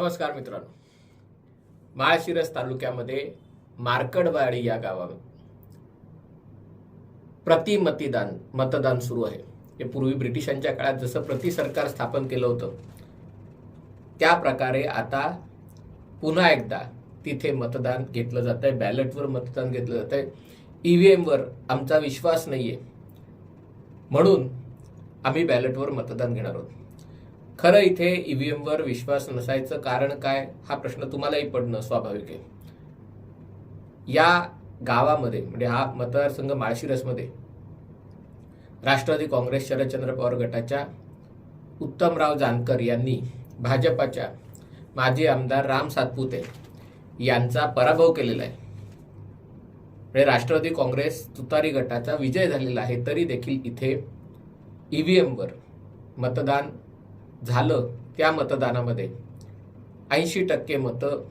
नमस्कार मित्रांनो. माळशिरस तालुक्यामध्ये मार्कडवाडी या गावात प्रति मतदान मतदान सुरू आहे. हे पूर्वी ब्रिटिशांच्या काळात जसं प्रति सरकार स्थापन केलं होतं त्या प्रकारे आता पुन्हा एकदा तिथे मतदान घेतलं जात आहे. बॅलेटवर मतदान घेतलं जात आहे. ईव्हीएमवर आमचा विश्वास नाही आहे म्हणून आम्ही बॅलेटवर मतदान घेणार आहोत. खरं इथे ईव्हीएमवर विश्वास नसायचं कारण काय? हा प्रश्न तुम्हालाही पडणं स्वाभाविक आहे. या गावामध्ये म्हणजे हा मतदारसंघ माळशिरसमध्ये राष्ट्रवादी काँग्रेस शरदचंद्र पवार गटाच्या उत्तमराव जानकर यांनी भाजपाच्या माजी आमदार राम सातपुते यांचा पराभव केलेला आहे. म्हणजे राष्ट्रवादी काँग्रेस तुतारी गटाचा विजय झालेला आहे तरी देखील इथे ईव्हीएमवर मतदान झालं त्या मतदानामध्ये. ऐंशी टक्के मतं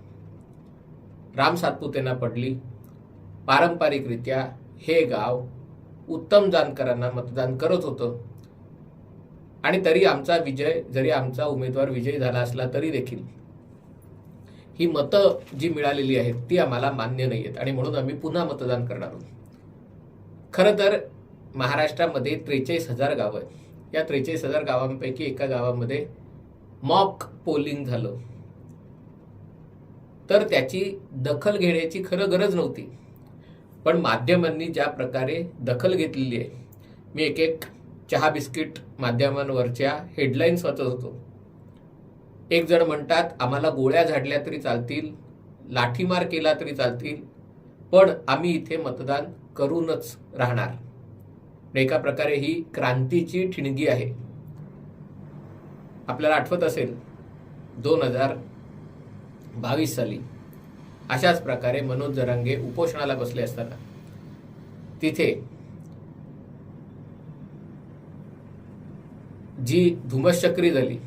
राम सातपुतेंना पडली. पारंपरिकरित्या हे गाव उत्तम जानकरांना मतदान करत होतं. आणि तरी आमचा विजय जरी आमचा उमेदवार विजयी झाला असला तरी देखील. ही मतं जी मिळालेली आहेत ती आम्हाला मान्य नाही आहेत आणि म्हणून आम्ही पुन्हा मतदान करणार आहोत. खरं तर महाराष्ट्रामध्ये त्रेचाळीस हजार गावं आहेत. या त्रेचाळीस हजार गावांपैकी एका गावामध्ये मॉक पोलिंग झालं. तर त्याची दखल घेण्याची खरं गरज नव्हती. पण माध्यमांनी ज्या प्रकारे दखल घेतलेली आहे मी एक एक चहा बिस्किट माध्यमांवरच्या हेडलाईन्स वाचत होतो. एक जण म्हणतात आम्हाला गोळ्या झाडल्या तरी चालतील लाठीमार केला तरी चालतील पण आम्ही इथे मतदान करूनच राहणार. एका प्रकारे ही क्रांतीची ठिणगी आहे. आपल्याला आठवत असेल दोन हजार बावीस साली अशाच प्रकारे मनोज जरांगे उपोषणाला बसले असताना तिथे जी धुमश्चक्री झाली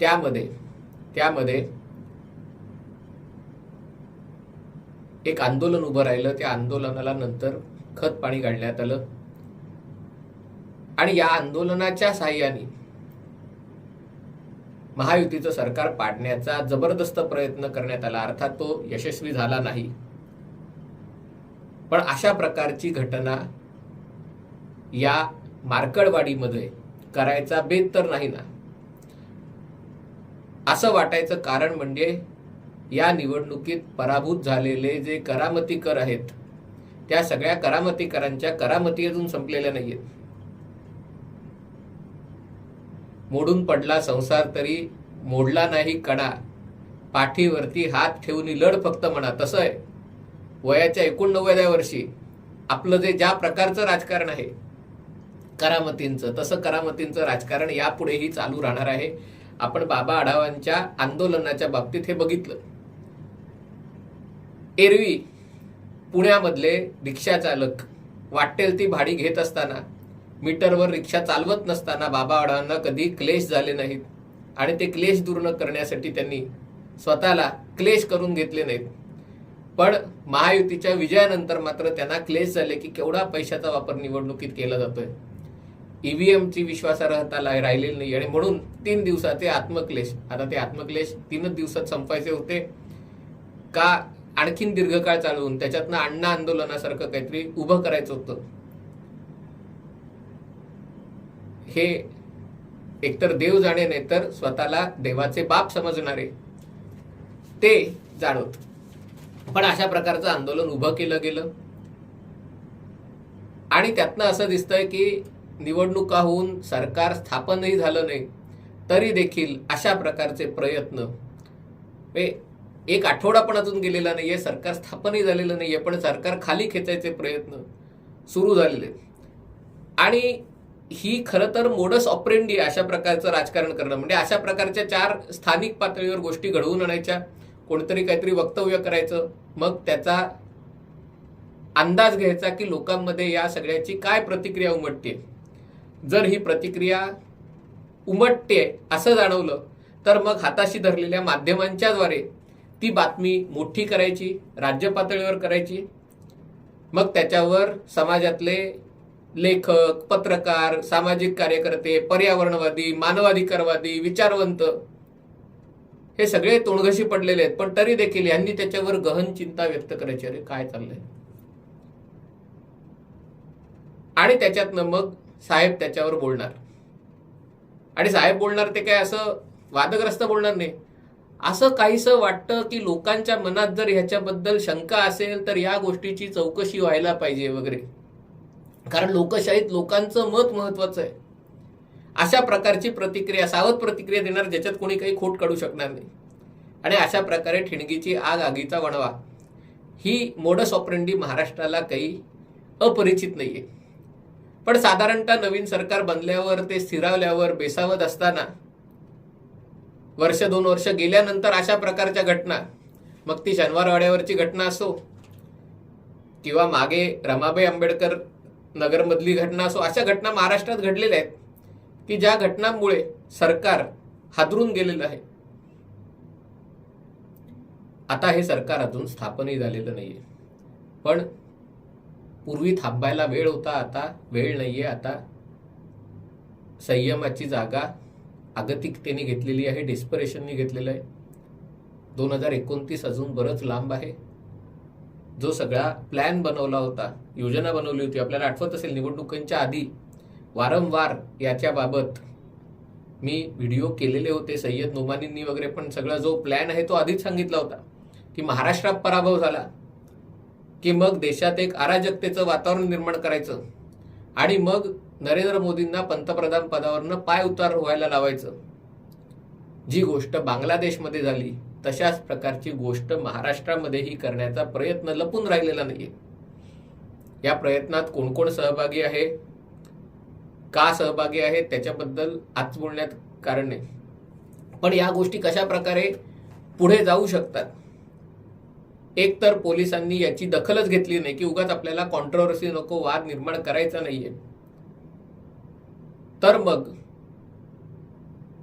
त्यामध्ये त्यामध्ये एक आंदोलन उभं राहिलं. त्या आंदोलनाला नंतर खत पाणी काढण्यात आलं. आणि या आंदोलनाच्या साह्याने महायुतीचं सरकार पाडण्याचा जबरदस्त प्रयत्न करण्यात आला. अर्थात तो यशस्वी झाला नाही. पण अशा प्रकारची घटना या मार्कडवाडीमध्ये करायचा बेत तर नाही ना. असं वाटायचं कारण म्हणजे या निवडणुकीत पराभूत झालेले जे करामतीकर आहेत त्या सगळ्या करामतीकरांच्या करामती अजून संपलेल्या नाही आहेत मोडून पडला संसार तरी मोडला नाही कडा पाठीवरती हात ठेवून लढ फक्त म्हणा तसं आहे. वयाच्या एकोणनव्वद्या वर्षी आपलं जे ज्या प्रकारचं राजकारण आहे करामतींचं तसं करामतींचं राजकारण यापुढेही चालू राहणार आहे. आपण बाबा आढावांच्या आंदोलनाच्या बाबतीत हे बघितलं. एरवी पुण्यामधले रिक्षा चालक वाटेल ती भाडी घेत असताना मीटरवर रिक्षा चालवत नसताना बाबा आढावांना कधी क्लेश झाले नाहीत. आणि ते क्लेश दूर न करण्यासाठी त्यांनी स्वतःला क्लेश करून घेतले नाहीत. पण महायुतीच्या विजयानंतर मात्र त्यांना क्लेश झाले की केवढा पैशाचा वापर निवडणुकीत केला जातोय. ईव्हीएमची विश्वासार्हता राहिलेली नाही आणि म्हणून तीन दिवसाचे आत्मक्लेश. आता ते आत्मक्लेश तीनच दिवसात संपायचे होते. का आणखीन दीर्घकाळ चालवून त्याच्यातनं अण्णा आंदोलनासारखं काहीतरी उभं करायचं होतं. हे एकतर देव जाणे नाही तर स्वतःला देवाचे बाप समजणारे ते जाणवत. पण अशा प्रकारचं आंदोलन उभं केलं गेलं. आणि त्यातनं असं दिसतंय की निवडणुका होऊन सरकार स्थापनही झालं नाही तरी देखील अशा प्रकारचे प्रयत्न. हे एक आठवडा पण अजून गेलेला नाहीये सरकार स्थापनही झालेलं नाही आहे पण सरकार खाली खेचायचे प्रयत्न सुरू झालेले. आणि ही खरं तर मोडस ऑपरेंडी अशा प्रकारचं राजकारण करणं. म्हणजे अशा प्रकारच्या चार स्थानिक पातळीवर गोष्टी घडवून आणायच्या. कोणतरी काहीतरी वक्तव्य करायचं. मग त्याचा अंदाज घ्यायचा की लोकांमध्ये या सगळ्याची काय प्रतिक्रिया उमटते. जर ही प्रतिक्रिया उमटते असं जाणवलं तर मग हाताशी धरलेल्या माध्यमांच्याद्वारे ती बातमी मोठी करायची राज्य पातळीवर करायची. मग त्याच्यावर समाजातले लेखक पत्रकार सामाजिक कार्यकर्ते पर्यावरणवादी मानवाधिकारवादी विचारवंत हे सगळे तोंडघशी पडलेले आहेत. पण तरी देखील यांनी त्याच्यावर गहन चिंता व्यक्त करायची. अरे काय चाललंय? आणि त्याच्यातनं मग साहेब त्याच्यावर बोलणार. आणि साहेब बोलणार ते काय असं वादग्रस्त बोलणार नाही. असं काहीसं वाटतं की लोकांच्या मनात जर ह्याच्याबद्दल शंका असेल तर या गोष्टीची चौकशी व्हायला पाहिजे वगैरे. कारण लोकशाहीत लोकांचं मत महत्वाचं आहे. अशा प्रकारची प्रतिक्रिया सावध प्रतिक्रिया देणार ज्याच्यात कोणी काही खोट काढू शकणार नाही. आणि अशा प्रकारे ठिणगीची आग आगीचा वणवा ही मोडस ऑपरेंडी महाराष्ट्राला काही अपरिचित नाही आहे पण साधारणतः नवीन सरकार बनल्यावर ते स्थिरावल्यावर बेसावत असताना वर्ष दोन वर्ष गेल्यानंतर अशा प्रकारच्या घटना मग ती शनिवारवाड्यावरची घटना असो किंवा मागे रमाबाई आंबेडकर नगरमधली घटना असो अशा घटना महाराष्ट्रात घडलेल्या आहेत की ज्या घटनांमुळे सरकार हादरून गेलेलं आहे. आता हे सरकार अजून स्थापनही झालेलं नाहीये. पण पूर्वी थांबायला वेळ होता आता वेळ नाहीये आता संयमाची जागा आगतिकतेने घेतलेली आहे डिस्परेशननी घेतलेलं आहे. दोन हजार एकोणतीस अजून बरंच लांब आहे. जो सगळा प्लॅन बनवला होता योजना बनवली होती आपल्याला आठवत असेल निवडणुकांच्या आधी वारंवार याच्याबाबत मी व्हिडिओ केलेले होते सय्यद नोमानींनी वगैरे पण सगळा जो प्लॅन आहे तो आधीच सांगितला होता की महाराष्ट्रात पराभव झाला की मग देशात एक अराजकतेचं वातावरण निर्माण करायचं आणि मग नरेंद्र मोदींना पंतप्रधान पदावरनं पाय उतार व्हायला लावायचं. जी गोष्ट बांगलादेशमध्ये झाली तशाच प्रकारची गोष्ट महाराष्ट्रामध्येही करण्याचा प्रयत्न लपून राहिलेला नाहीये. या प्रयत्नात कोण कोण सहभागी आहे का सहभागी आहे त्याच्याबद्दल आज बोलण्यात कारण नाही. पण या गोष्टी कशा प्रकारे पुढे जाऊ शकतात? एक तर पोलिसांनी याची दखलच घेतली नाही की उगाच आपल्याला कॉन्ट्रोवर्सी नको वाद निर्माण करायचा नाहीये. तर मग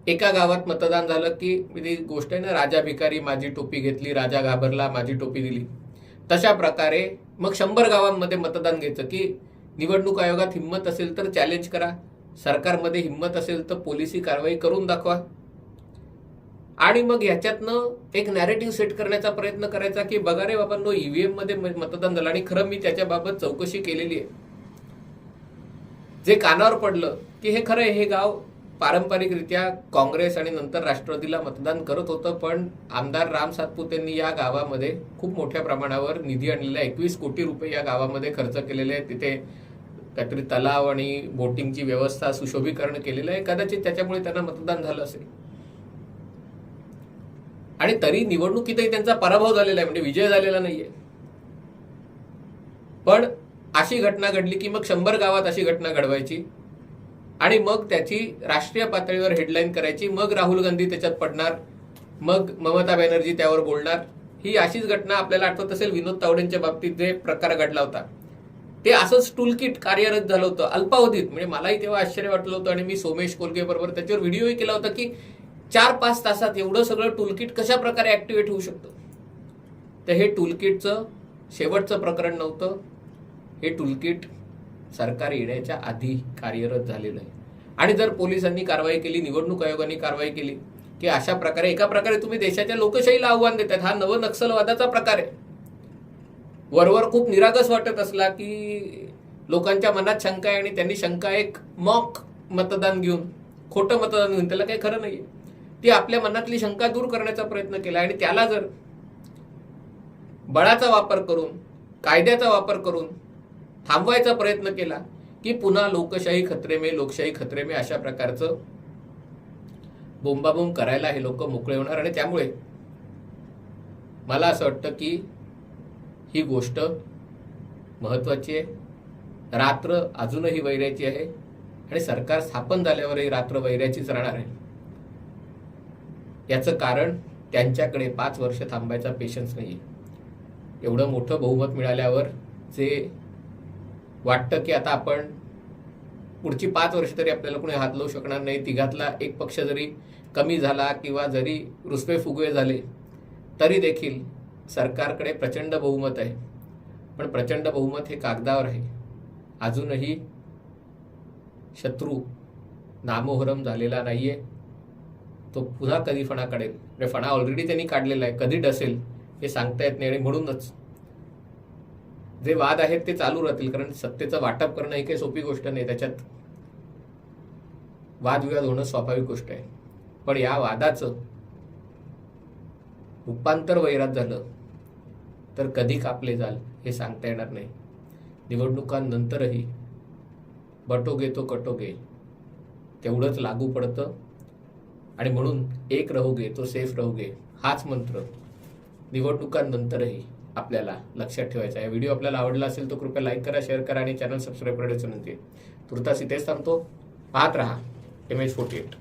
एका गावात मतदान झालं की ती गोष्ट आहे ना राजा भिकारी माझी टोपी घेतली राजा घाबरला माझी टोपी दिली. तशा प्रकारे मग शंभर गावांमध्ये मतदान घ्यायचं की निवडणूक आयोगात हिंमत असेल तर चॅलेंज करा. सरकारमध्ये हिंमत असेल तर पोलिसी कारवाई करून दाखवा. आणि मग ह्याच्यातनं एक नॅरेटिव्ह सेट करण्याचा प्रयत्न करायचा की बघा रे बाबांनो ईव्हीएममध्ये मतदान झालं आणि खरं मी त्याच्याबाबत चौकशी केलेली आहे. जे कानावर पडलं की हे खरं आहे, हे गाव पारंपरिकरित्या काँग्रेस आणि नंतर राष्ट्रवादीला मतदान करत होतं पण आमदार राम सातपुतेंनी या गावामध्ये खूप मोठ्या प्रमाणावर निधी आणलेला एकवीस कोटी रुपये या गावामध्ये खर्च केलेले आहे तिथे काहीतरी तलाव आणि बोटिंगची व्यवस्था सुशोभीकरण केलेलं आहे. कदाचित त्याच्यामुळे त्यांना मतदान झालं असेल. आणि तरी निवडणुकीतही त्यांचा पराभव झालेला आहे. म्हणजे विजय झालेला नाहीये. पण अशी घटना घडली की मग शंभर गावात अशी घटना घडवायची. आणि मग त्याची राष्ट्रीय पातळीवर हेडलाईन करायची. मग राहुल गांधी त्याच्यात पडणार. मग ममता बॅनर्जी त्यावर बोलणार. ही अशीच घटना आपल्याला आठवत असेल विनोद तावडेंच्या बाबतीत जे प्रकार घडला होता. ते असंच टूलकिट कार्यरत झालं होतं अल्पावधीत. म्हणजे मलाही तेव्हा आश्चर्य वाटलं होतं आणि मी सोमेश कोलगे बरोबर त्याच्यावर व्हिडिओही केला होता की चार पाच तासात एवढं सगळं टूलकिट कशा प्रकारे ऍक्टिव्हेट होऊ शकतं? तर हे टूलकिटचं शेवटचं प्रकरण नव्हतं. हे टूलकिट सरकार येण्याच्या आधी कार्यरत झालेलं आहे. आणि जर पोलिसांनी कारवाई केली निवडणूक आयोगाने कारवाई केली की अशा प्रकारे एका प्रकारे तुम्ही देशाच्या लोकशाहीला आव्हान देतात हा नव नक्षलवादाचा प्रकार आहे. वरवर खूप निरागस वाटत असला की लोकांच्या मनात शंका आहे आणि त्यांनी शंका एक मॉक मतदान घेऊन खोटं मतदान घेऊन त्याला काही खरं नाहीये. ती आपल्या मनातली शंका दूर करण्याचा प्रयत्न केला आणि त्याला जर बळाचा वापर करून कायद्याचा वापर करून थांबवायचा प्रयत्न केला की पुन्हा लोकशाही खतरे में लोकशाही खतरे में अशा प्रकारचं बोंबाबोंब करायला हे लोक मोकळे होणार. आणि त्यामुळे मला असं वाटतं की ही गोष्ट महत्वाची आहे. रात्र अजूनही वैऱ्याची आहे. आणि सरकार स्थापन झाल्यावरही रात्र वैऱ्याचीच राहणार आहे. याचं कारण त्यांच्याकडे पाच वर्ष थांबायचा पेशन्स नाही एवढं मोठं बहुमत मिळाल्यावर जे वाटतं की आता आपण पुढची पाच वर्ष तरी आपल्याला कुणी हात लावू शकणार नाही. तिघातला एक पक्ष जरी कमी झाला किंवा जरी रुसवे फुगवे झाले तरी देखील सरकारकडे प्रचंड बहुमत आहे. पण प्रचंड बहुमत हे कागदावर आहे. अजूनही शत्रू नामोहरम झालेला नाही आहे तो पुन्हा कधी फणा काढेल म्हणजे फणा ऑलरेडी त्यांनी काढलेला आहे. कधी डसेल हे सांगता येत नाही आणि म्हणूनच जे वाद आहेत ते चालू राहतील कारण सत्तेचं वाटप करणं ही काही सोपी गोष्ट नाही त्याच्यात वादविवाद होणं स्वाभाविक गोष्ट आहे. पण या वादाचं रूपांतर वैरात झालं तर कधी कापले जाल हे सांगता येणार नाही. निवडणुकांनंतरही बटोगे तो कटोगे तेवढंच लागू पडतं. आणि म्हणून एक रहोगे तो सेफ रहोगे हाच मंत्र. निवडणुकांनंतरही आपल्याला लक्षात ठेवायचा आहे. व्हिडिओ आपल्याला आवडला असेल तर कृपया लाईक करा शेअर करा आणि चॅनल सबस्क्राईब करायचं विनंती तुर्तास इथेच थांबतो. पाहत राहा. M H forty eight